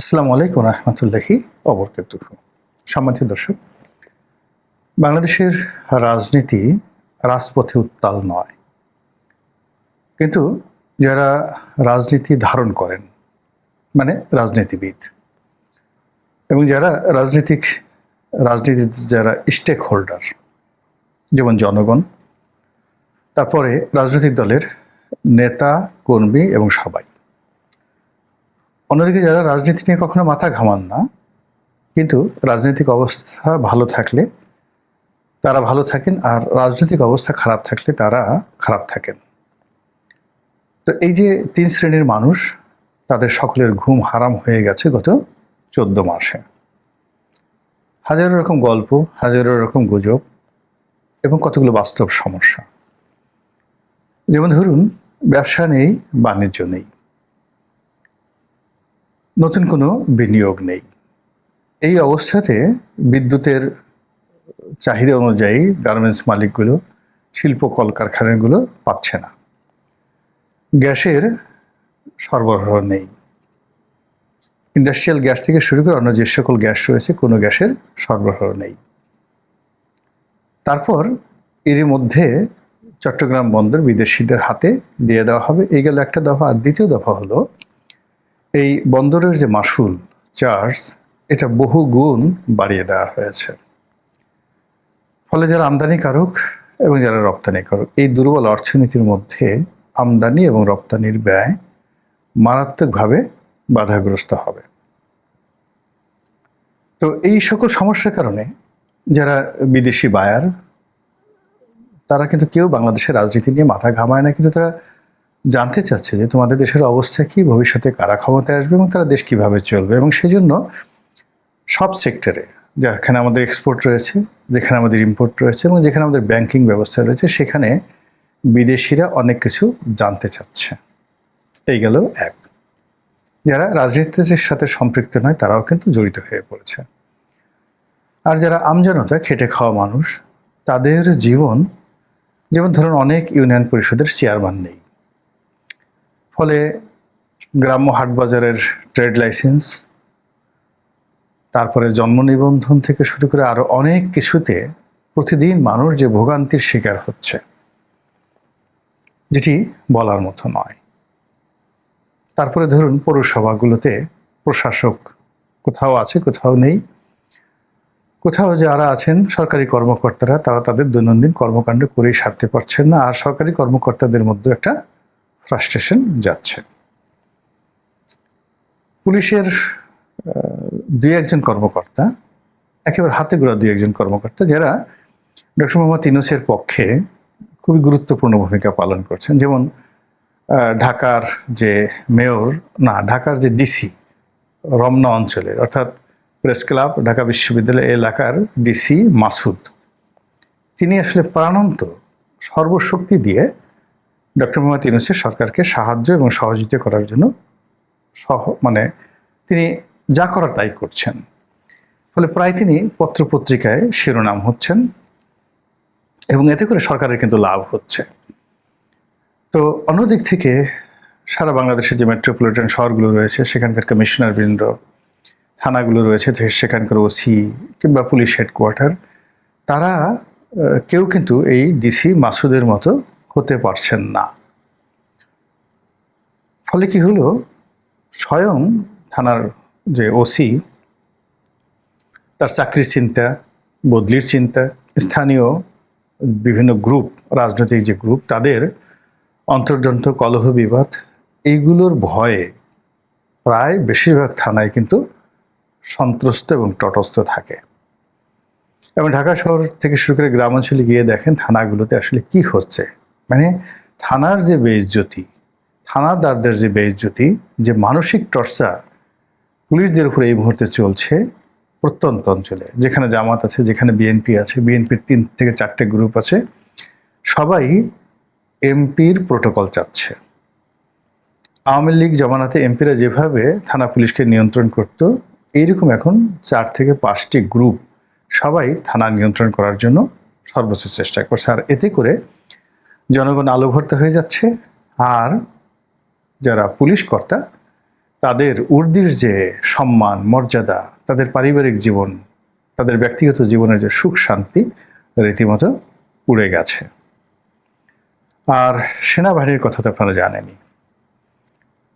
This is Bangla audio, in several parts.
আসসালামু আলাইকুম রহমতুল্লাহি অবরকাত সম্মানিত দর্শক, বাংলাদেশের রাজনীতি রাজপথে উত্তাল নয়। কিন্তু যারা রাজনীতি ধারণ করেন মানে রাজনীতিবিদ, এবং যারা রাজনৈতিক রাজনীতির যারা স্টেক হোল্ডার যেমন জনগণ, তারপরে রাজনৈতিক দলের নেতা, কর্মী এবং সবাই। অন্যদিকে যারা রাজনীতি নিয়ে কখনো মাথা ঘামান না, কিন্তু রাজনৈতিক অবস্থা ভালো থাকলে, তারা ভালো থাকেন আর রাজনৈতিক অবস্থা খারাপ থাকলে তারা খারাপ থাকেন। তো এই যে তিন শ্রেণির মানুষ, তাদের সকলের ঘুম হারাম হয়ে গেছে গত চোদ্দ মাসে। হাজারো রকম গল্প, হাজারো রকম গুজব এবং কতগুলো বাস্তব সমস্যা। যেমন ধরুন, ব্যবসা নেই, বাণিজ্য নেই। নতুন কোনো বিনিয়োগ নেই। এই অবস্থাতে বিদ্যুতের চাহিদা অনুযায়ী গার্মেন্টস মালিকগুলো, শিল্প কলকারখানাগুলো পাচ্ছে না। গ্যাসের সরবরাহ নেই। ইন্ডাস্ট্রিয়াল গ্যাস থেকে শুরু করে অন্য যে সকল গ্যাস রয়েছে, কোনো গ্যাসের সরবরাহ নেই। তারপর এর মধ্যে চট্টগ্রাম বন্দর বিদেশিদের হাতে দিয়ে দেওয়া হবে। এই গেল একটা দফা। আর দ্বিতীয় দফা হলো এই বন্দরের যে মাসুল চার্জ, এটা বহু গুণ বাড়িয়ে দেওয়া হয়েছে। ফলে যারা আমদানিকারক এবং যারা রপ্তানিকারক এই দুর্বল অর্থনীতির মধ্যে আমদানি এবং রপ্তানির ব্যয় মারাত্মকভাবে বাধাগ্রস্ত হবে। তো এই সকল সমস্যার কারণে যারা বিদেশি বায়ার, তারা কিন্তু কেউ বাংলাদেশের রাজনীতি নিয়ে মাথা ঘামায় না, কিন্তু তারা জানতে চাচ্ছে যে তোমাদের দেশের অবস্থা কি, ভবিষ্যতে কারা ক্ষমতায় আসবে এবং তারা দেশ কীভাবে চলবে এবং সেজন্য সব সেক্টরে, যেখানে আমাদের এক্সপোর্ট রয়েছে, যেখানে আমাদের ইম্পোর্ট রয়েছে এবং যেখানে আমাদের ব্যাংকিং ব্যবস্থা রয়েছে, সেখানে বিদেশিরা অনেক কিছু জানতে চাচ্ছে। এই গেল এক। যারা রাজনীতির সাথে সম্পৃক্ত নয়, তারাও কিন্তু জড়িত হয়ে পড়েছে। আর যারা আমজনতা, খেটে খাওয়া মানুষ, তাদের জীবন, যেমন ধরুন অনেক ইউনিয়ন পরিষদের চেয়ারম্যান নেই। ফলে গ্রাম্য হাট বাজারের ট্রেড লাইসেন্স, তারপরে জন্ম নিবন্ধন থেকে শুরু করে আরও অনেক কিছুতে প্রতিদিন মানুষ যে ভোগান্তির শিকার হচ্ছে, যেটি বলার মতো নয়। তারপরে ধরুন পৌরসভাগুলোতে প্রশাসক কোথাও আছে, কোথাও নেই। কোথাও যারা আছেন সরকারি কর্মকর্তারা, তারা তাদের দৈনন্দিন কর্মকাণ্ড করেই সারতে পারছেন না। আর সরকারি কর্মকর্তাদের মধ্যে একটা ফ্রাস্ট্রেশন যাচ্ছে। পুলিশের দুই একজন কর্মকর্তা, একেবারে হাতে গোড়া দুই একজন কর্মকর্তা, যারা ডক্টর মোহাম্মদ ইনুসের পক্ষে খুবই গুরুত্বপূর্ণ ভূমিকা পালন করছেন। যেমন ঢাকার যে মেয়র, না, ঢাকার যে ডিসি, রমনা অঞ্চলের অর্থাৎ প্রেস ক্লাব, ঢাকা বিশ্ববিদ্যালয় এলাকার ডিসি মাসুদ, তিনি আসলে প্রাণান্ত সর্বশক্তি দিয়ে ডক্টর মোহাম্মদ ইউনুসের সরকারকে সাহায্য এবং সহযোগিতা করার জন্য সহ মানে তিনি যা করার তাই করছেন। ফলে প্রায় তিনি পত্রপত্রিকায় শিরোনাম হচ্ছেন এবং এতে করে সরকারের কিন্তু লাভ হচ্ছে। তো অন্যদিক থেকে সারা বাংলাদেশের যে মেট্রোপলিটন শহরগুলো রয়েছে, সেখানকার কমিশনার বৃন্দ, থানাগুলো রয়েছে সেখানকার ওসি কিংবা পুলিশ হেডকোয়ার্টার, তারা কেউ কিন্তু এই ডিসি মাসুদের মতো হতে পারছেন না। ফলে কি হলো? স্বয়ং থানার যে ওসি তার চাকরির চিন্তা, বদলির চিন্তা, স্থানীয় বিভিন্ন গ্রুপ রাজনৈতিক যে গ্রুপ তাদের অন্তর্জন্ত কলহ বিবাদ, এইগুলোর ভয়ে প্রায় বেশিরভাগ থানায় কিন্তু সন্ত্রস্ত এবং তটস্থ থাকে। এবং ঢাকা শহর থেকে শুরু করে গ্রামাঞ্চলে গিয়ে দেখেন থানাগুলোতে আসলে কি হচ্ছে। মানে থানার যে বেইজ্জতি, থানাদারদের যে বেইজ্জতি, যে মানসিক টর্চার, পুলিশদের উপরে এই মুহূর্তে চলছে প্রত্যন্ত অঞ্চলে। যেখানে জামাত আছে, যেখানে বিএনপি আছে বিএনপির তিন থেকে চারটে গ্রুপ আছে। সবাই এমপির প্রোটোকল চাচ্ছে। আওয়ামী লীগ, জমানাতে এমপিরা যেভাবে থানা পুলিশকে নিয়ন্ত্রণ করত, এইরকম এখন চার থেকে পাঁচটি গ্রুপ সবাই থানা নিয়ন্ত্রণ করার জন্য সর্বোচ্চ চেষ্টা করছে। আর এতে করে জনগণ আলো হয়ে যাচ্ছে আর যারা পুলিশ কর্তা, তাদের উর্দির যে সম্মান, মর্যাদা, তাদের পারিবারিক জীবন, তাদের ব্যক্তিগত জীবনের যে সুখ, শান্তি, রীতিমতো উড়ে গেছে। আর সেনাবাহিনীর কথা তো আপনারা জানেনই।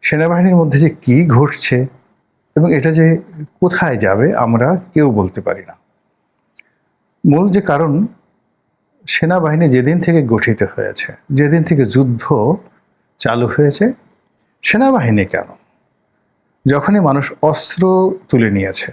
সেনাবাহিনীর মধ্যে যে কি ঘটছে এবং এটা যে কোথায় যাবে আমরা কেউ বলতে পারি না। মূল যে কারণ সেনাবাহিনী যেদিন থেকে গঠিত হয়েছে, যেদিন থেকে যুদ্ধ চালু হয়েছে, সেনাবাহিনী কেন? যখনই মানুষ অস্ত্র তুলে নিয়েছে,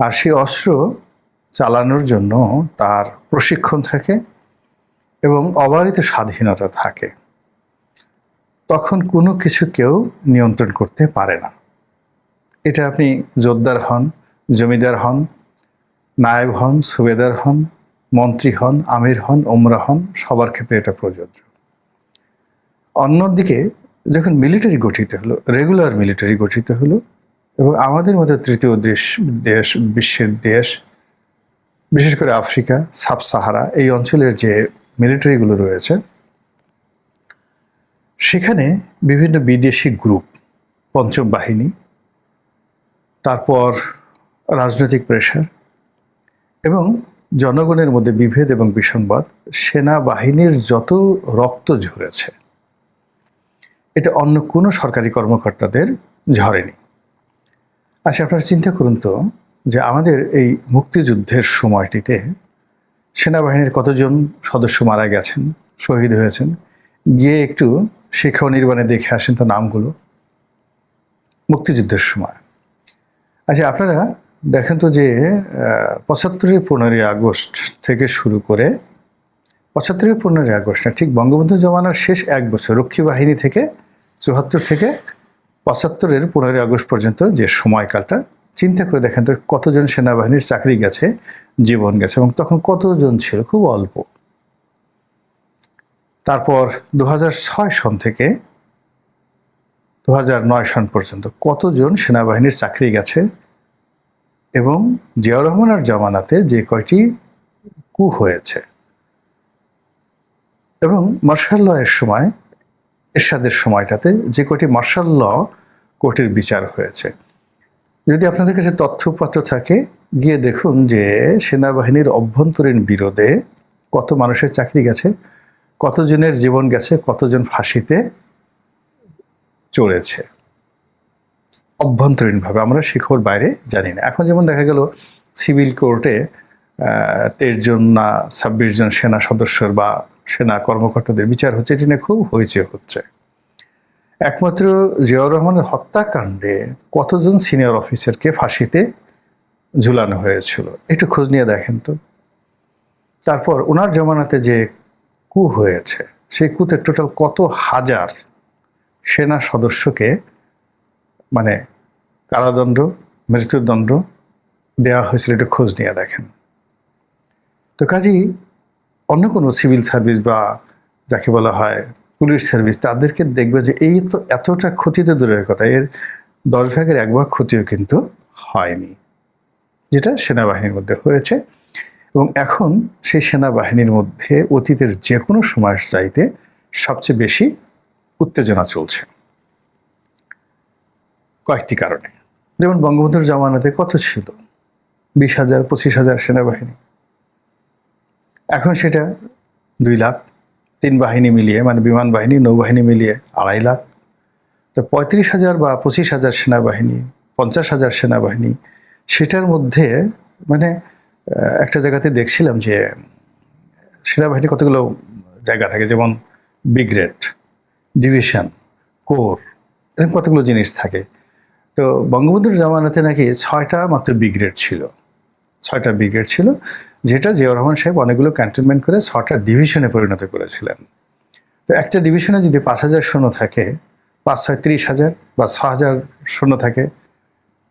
আর সেই অস্ত্র চালানোর জন্য তার প্রশিক্ষণ থাকে এবং অবারিত স্বাধীনতা থাকে, তখন কোনো কিছু কেউ নিয়ন্ত্রণ করতে পারে না। এটা আপনি জোরদার হন, জমিদার হন, নায়েব হন, সুবেদার হন মন্ত্রী হন, আমির হন ওমরা হন, সবার ক্ষেত্রে এটা প্রযোজ্য। অন্যদিকে, যখন মিলিটারি গঠিত হলো রেগুলার মিলিটারি গঠিত হলো, এবং আমাদের মতো তৃতীয় দেশ দেশ, বিশ্বের দেশ, বিশেষ করে আফ্রিকা সাব সাহারা এই অঞ্চলের যে মিলিটারিগুলো রয়েছে, সেখানে বিভিন্ন বিদেশি গ্রুপ পঞ্চম বাহিনী, তারপর রাজনৈতিক প্রেশার এবং জনগণের মধ্যে বিভেদ এবং বিসংবাদ, সেনাবাহিনীর যত রক্ত ঝরেছে, এটা অন্য কোনো সরকারি কর্মকর্তাদের ঝরেনি। আচ্ছা আপনারা চিন্তা করুন তো যে আমাদের এই মুক্তিযুদ্ধের সময়টিতে সেনাবাহিনীর কতজন সদস্য মারা গেছেন, শহীদ হয়েছেন, গিয়ে একটু শিক্ষা ও নির্বাণে দেখে আসেন তো নামগুলো। মুক্তিযুদ্ধের সময়। আচ্ছা আপনারা দেখেন তো যে পঁচাত্তরের পনেরোই আগস্ট থেকে শুরু করে পঁচাত্তরের পনেরোই আগস্ট না, ঠিক বঙ্গবন্ধু জমানার শেষ এক বছর রক্ষী বাহিনী থেকে, চুয়াত্তর থেকে পঁচাত্তরের পনেরোই আগস্ট পর্যন্ত যে সময়কালটা, চিন্তা করে দেখেন তো কতজন সেনাবাহিনীর চাকরি গেছে, জীবন গেছে, এবং তখন কতজন ছিল? খুব অল্প। তারপর দু হাজার ছয় সন থেকে দু হাজার নয় সন পর্যন্ত কতজন সেনাবাহিনীর চাকরি গেছে? এবং জিয়াউর রহমানের জামানাতে যে কয়টি কু হয়েছে। এবং মার্শাল ল এর সময়, এরশাদের সময়টাতে যে কয়টি মার্শাল ল কোর্টের বিচার হয়েছে। যদি আপনাদের কাছে তথ্যপত্র থাকে, গিয়ে দেখুন যে সেনাবাহিনীর অভ্যন্তরীণ বিরোধে কত মানুষের চাকরি গেছে, কতজনের জীবন গেছে, কতজন ফাঁসিতে চড়েছে। অভ্যন্তরীণভাবে, আমরা সে খবর বাইরে জানি না। এখন যেমন দেখা গেল, সিভিল কোর্টে তেইশ জন না ছাব্বিশ জন সেনা সদস্যর বা সেনা কর্মকর্তাদের বিচার হচ্ছে, এটি নিয়ে খুব হইচে হচ্ছে। একমাত্র জিয়াউর রহমানের হত্যাকাণ্ডে কতজন সিনিয়র অফিসারকে ফাঁসিতে ঝুলানো হয়েছিল? একটু খোঁজ নিয়ে দেখেন তো। তারপর ওনার জমানাতে যে কু হয়েছে, সেই কুতে টোটাল কত হাজার সেনা সদস্যকে মানে কারাদণ্ড, মৃত্যুদণ্ড দেওয়া হয়েছিল একটু খোঁজ নিয়ে দেখেন। তো কাজেই অন্য কোনো সিভিল সার্ভিস বা যাকে বলা হয় পুলিশ সার্ভিস, তাদেরকে দেখবে যে এই তো এতটা ক্ষতি তো দূরের কথা, এর দশ ভাগের এক ভাগ ক্ষতিও কিন্তু হয়নি, যেটা সেনাবাহিনীর মধ্যে হয়েছে। এবং এখন সেই সেনাবাহিনীর মধ্যে অতীতের যে কোনো সময় চাইতে সবচেয়ে বেশি উত্তেজনা চলছে। কয়েকটি কারণে। যেমন বঙ্গবন্ধুর জামানাতে কত ছিল? বিশ হাজার, পঁচিশ হাজার সেনাবাহিনী। এখন সেটা দুই লাখ, তিন বাহিনী মিলিয়ে মানে বিমান বাহিনী, নৌবাহিনী মিলিয়ে আড়াই লাখ। তো পঁয়ত্রিশ হাজার বা পঁচিশ হাজার সেনাবাহিনী, পঞ্চাশ হাজার সেনাবাহিনী, সেটার মধ্যে মানে একটা জায়গাতে দেখছিলাম যে সেনাবাহিনী কতগুলো জায়গা থাকে, যেমন ব্রিগেড, ডিভিশন, কোর, এরকম কতগুলো জিনিস থাকে। তো বঙ্গবন্ধুর জামানাতে নাকি ছয়টা মাত্র ব্রিগেড ছিল। ছয়টা ব্রিগেড ছিল, যেটা জিয়াউর রহমান সাহেব অনেকগুলো ক্যান্টনমেন্ট করে ছটা ডিভিশনে পরিণত করেছিলেন। তো একটা ডিভিশনে যদি পাঁচ হাজার শূন্য থাকে, পাঁচ ছয় তিরিশ হাজার বা ছ হাজার শূন্য থাকে,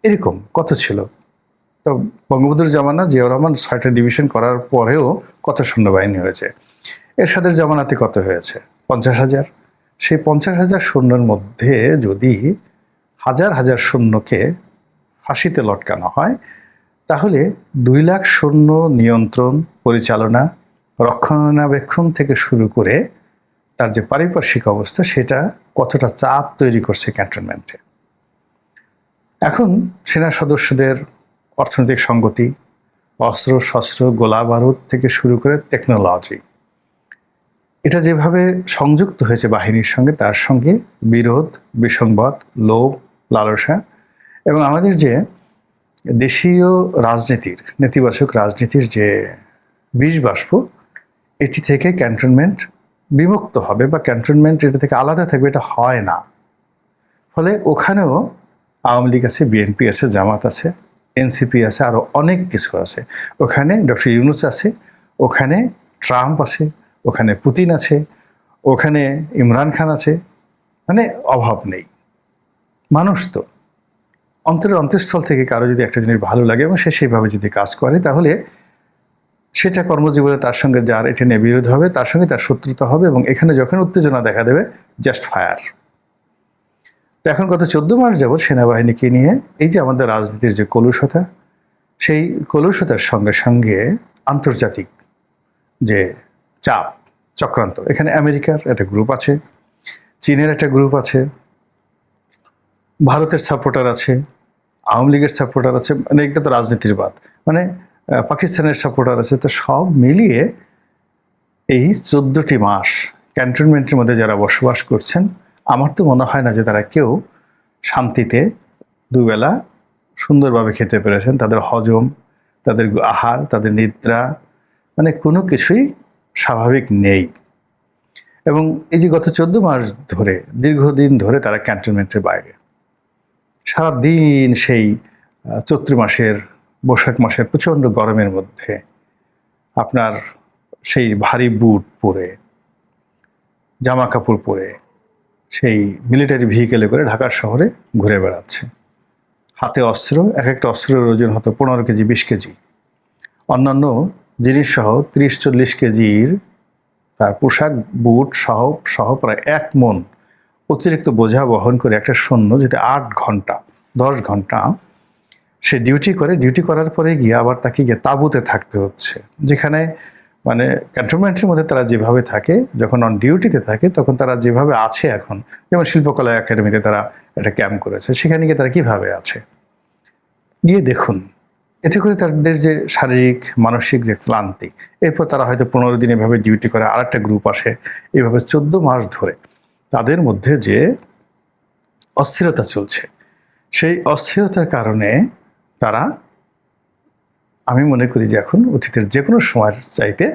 এরকম কত ছিল? তো বঙ্গবন্ধুর জামানা জিয়াউর রহমান ছয়টা ডিভিশন করার পরেও কত সৈন্যবাহিনী হয়েছে? এরশাদের জামানাতে কত হয়েছে? পঞ্চাশ হাজার। সেই পঞ্চাশ হাজার সৈন্যের মধ্যে যদি হাজার হাজার সৈন্যকে ফাঁসিতে লটকানো হয়, তাহলে দুই লাখ সৈন্য নিয়ন্ত্রণ, পরিচালনা, রক্ষণাবেক্ষণ থেকে শুরু করে তার যে পারিপার্শ্বিক অবস্থা, সেটা কতটা চাপ তৈরি করছে ক্যান্টনমেন্টে। এখন সেনা সদস্যদের অর্থনৈতিক সঙ্গতি অস্ত্র, শস্ত্র, গোলা বারুদ থেকে শুরু করে টেকনোলজি এটা যেভাবে সংযুক্ত হয়েছে বাহিনীর সঙ্গে, তার সঙ্গে বিরোধ, বিসংবাদ, লোভ লালসা এবং আমাদের যে দেশীয় রাজনীতির, নেতিবাচক রাজনীতির যে বিষ বাষ্প এটি থেকে ক্যান্টনমেন্ট বিমুক্ত হবে বা ক্যান্টনমেন্ট এটা থেকে আলাদা থাকবে, এটা হয় না। ফলে ওখানেও আওয়ামী লীগ আছে বিএনপি আছে, জামাত আছে এনসিপি আছে আরও অনেক কিছু আছে। ওখানে ডক্টর ইউনুস আছে, ওখানে ট্রাম্প আছে, ওখানে পুতিন আছে, ওখানে ইমরান খান আছে মানে অভাব নেই। মানুষ তো। অন্তরের অন্তঃস্থল থেকে কারও যদি একটা জিনিস ভালো লাগে এবং সে সেইভাবে যদি কাজ করে, তাহলে সেটা কর্মজীবনে তার সঙ্গে যার এটা নিয়ে বিরোধ হবে, তার সঙ্গে তার শত্রুতা হবে এবং এখানে যখন উত্তেজনা দেখা দেবে জাস্ট ফায়ার তো এখন গত চোদ্দ মাস যাবৎ সেনাবাহিনীকে নিয়ে এই যে আমাদের রাজনীতির যে কলুষতা, সেই কলুষতার সঙ্গে সঙ্গে আন্তর্জাতিক যে চাপ, চক্রান্ত, এখানে আমেরিকার একটা গ্রুপ আছে, চীনের একটা গ্রুপ আছে ভারতের সাপোর্টার আছে, আওয়ামী লীগের সাপোর্টার আছে মানে এটা তো রাজনীতির বাদ। মানে পাকিস্তানের সাপোর্টার আছে, তো সব মিলিয়ে এই চোদ্দটি মাস ক্যান্টনমেন্টের মধ্যে যারা বসবাস করছেন, আমার তো মনে হয় না যে তারা কেউ শান্তিতে দুবেলা সুন্দরভাবে খেতে পেরেছেন। তাদের হজম, তাদের আহার, তাদের নিদ্রা মানে কোনো কিছুই স্বাভাবিক নেই। এবং এই যে গত চোদ্দ মাস ধরে, দীর্ঘদিন ধরে তারা ক্যান্টনমেন্টের বাইরে। সারাদিন সেই চৈত্র মাসের, বৈশাখ মাসের প্রচণ্ড গরমের মধ্যে আপনার সেই ভারী বুট পরে, জামা কাপড় পরে সেই মিলিটারি ভেহিকেলে করে ঢাকার শহরে ঘুরে বেড়াচ্ছে। হাতে অস্ত্র, এক একটা অস্ত্রের ওজন হতো পনেরো কেজি, বিশ কেজি। অন্যান্য জিনিস সহ তিরিশ, চল্লিশ কেজির তার পোশাক, বুট সহ সহ প্রায় এক মন অতিরিক্ত বোঝা বহন করে একটা সৈন্য যেটা আট ঘণ্টা, দশ ঘণ্টা সে ডিউটি করে। ডিউটি করার পরে গিয়ে আবার তাকে গিয়ে তাঁবুতে থাকতে হচ্ছে। যেখানে মানে ক্যান্টনমেন্টের মধ্যে তারা যেভাবে থাকে, যখন অন ডিউটিতে থাকে, তখন তারা যেভাবে আছে এখন, যেমন শিল্পকলা একাডেমিতে তারা একটা ক্যাম্প করেছে, সেখানে গিয়ে তারা কীভাবে আছে? গিয়ে দেখুন, এতে করে তাদের যে শারীরিক, মানসিক যে ক্লান্তি, এরপর তারা হয়তো পনেরো দিন এভাবে ডিউটি করে আর একটা গ্রুপ আসে। এভাবে চোদ্দ মাস ধরে তাদের মধ্যে যে অস্থিরতা চলছে, সেই অস্থিরতার কারণে তারা, আমি মনে করি যে এখন অতীতের যে কোনো সময়ের চাইতে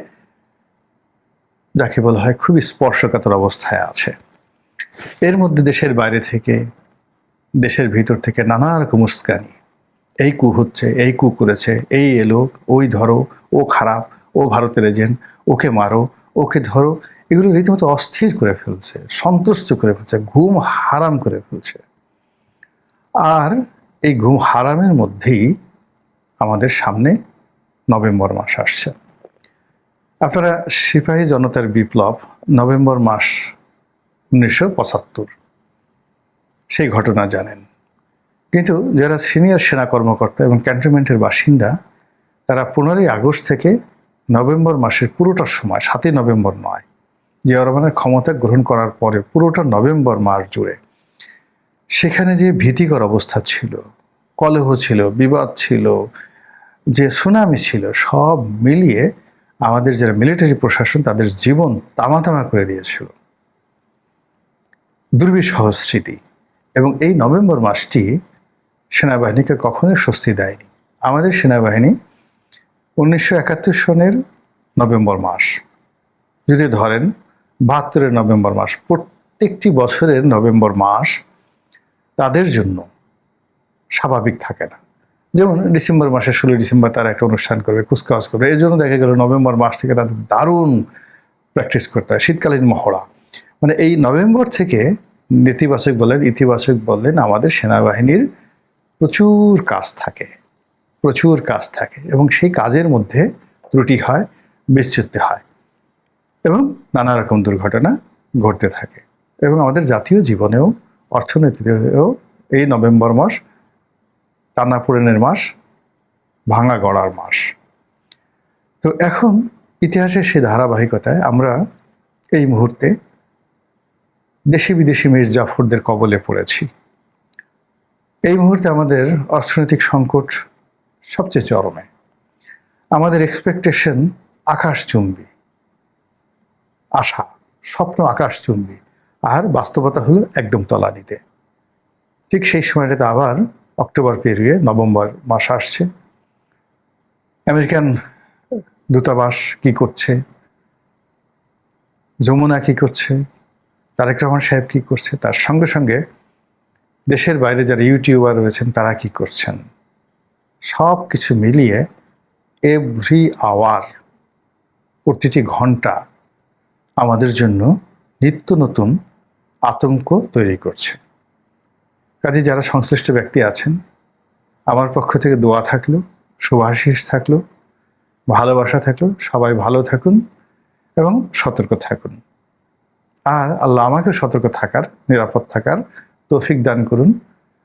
যাকে বলা হয় খুবই স্পর্শকাতর অবস্থায় আছে। এর মধ্যে দেশের বাইরে থেকে, দেশের ভিতর থেকে নানা রকম উস্কানি। এই কু হচ্ছে, এই কু করেছে, এই এলো, ওই ধরো, ও খারাপ, ও ভারতের এজেন্ট ওকে মারো, ওকে ধরো এগুলো রীতিমতো অস্থির করে ফেলছে, সন্তুষ্ট করে ফেলছে, ঘুম হারাম করে ফেলছে। আর এই ঘুম হারামের মধ্যেই আমাদের সামনে নভেম্বর মাস আসছে। আপনারা সিপাহী জনতার বিপ্লব নভেম্বর মাস উনিশশো পঁচাত্তর। সেই ঘটনা জানেন। কিন্তু যারা সিনিয়র সেনা কর্মকর্তা এবং ক্যান্টনমেন্টের বাসিন্দা, তারা পনেরোই আগস্ট থেকে নভেম্বর মাসের পুরোটার সময়, সাতই নভেম্বর নয় জিয়া রহমানের ক্ষমতা গ্রহণ করার পরে পুরোটা নভেম্বর মাস জুড়ে সেখানে যে ভীতিকর অবস্থা ছিল, কলহ ছিল, বিবাদ ছিল, যে সুনামি ছিল, সব মিলিয়ে আমাদের যারা মিলিটারি প্রশাসন তাদের জীবন তামাতামা করে দিয়েছিল। দুর্বিষহ স্মৃতি। এবং এই নভেম্বর মাসটি সেনাবাহিনীকে কখনোই স্বস্তি দেয়নি। আমাদের সেনাবাহিনী উনিশশো একাত্তর সনের নভেম্বর মাস। যদি ধরেন বাহাত্তরের নভেম্বর মাস, প্রত্যেকটি বছরের নভেম্বর মাস তাদের জন্য স্বাভাবিক থাকে না। যেমন ডিসেম্বর মাসের ষোলোই ডিসেম্বর তারা একটা অনুষ্ঠান করবে, কুচকাওয়াজ করবে, এই জন্য দেখা গেল নভেম্বর মাস থেকে তাদের দারুণ প্র্যাকটিস করতে হয়, শীতকালীন মহড়া। মানে এই নভেম্বর থেকে নেতিবাচক বলেন, ইতিবাচক বললেন আমাদের সেনাবাহিনীর প্রচুর কাজ থাকে, প্রচুর কাজ থাকে এবং সেই কাজের মধ্যে ত্রুটি হয়, বিচ্যুতি হয়। এবং নানা রকম দুর্ঘটনা ঘটতে থাকে। এবং আমাদের জাতীয় জীবনেও, অর্থনীতিতেও এই নভেম্বর মাস টানাপোড়েনের মাস, ভাঙা গড়ার মাস। তো এখন ইতিহাসের সেই ধারাবাহিকতায় আমরা এই মুহূর্তে দেশি বিদেশি মীর জাফরদের কবলে পড়েছি। এই মুহূর্তে আমাদের অর্থনৈতিক সংকট সবচেয়ে চরমে। আমাদের এক্সপেকটেশন আকাশচুম্বী। আশা, স্বপ্ন আকাশচুম্বী আর বাস্তবতা হলো একদম তলানিতে। ঠিক সেই সময়টাতে আবার অক্টোবর পেরিয়ে নভেম্বর মাস আসছে। আমেরিকান দূতাবাস কি করছে? যমুনা কি করছে? তারেক রহমান সাহেব কি করছে? তার সঙ্গে সঙ্গে দেশের বাইরে যারা ইউটিউবার রয়েছেন, তারা কি করছেন? সব কিছু মিলিয়ে এভরি আওয়ার প্রতিটি ঘণ্টা আমাদের জন্য নিত্য নতুন আতঙ্ক তৈরি করছে। কাজে যারা সংশ্লিষ্ট ব্যক্তি আছেন, আমার পক্ষ থেকে দোয়া থাকল, শুভাশিস থাকল, ভালোবাসা থাকল, সবাই ভালো থাকুন এবং সতর্ক থাকুন। আর আল্লাহ আমাকে সতর্ক থাকার, নিরাপদ থাকার তৌফিক দান করুন।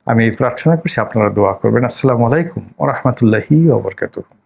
আমি এই প্রার্থনা করছি, আপনারা দোয়া করবেন। আসসালামু আলাইকুম ও রহমতুল্লাহি ওবরকাতুহ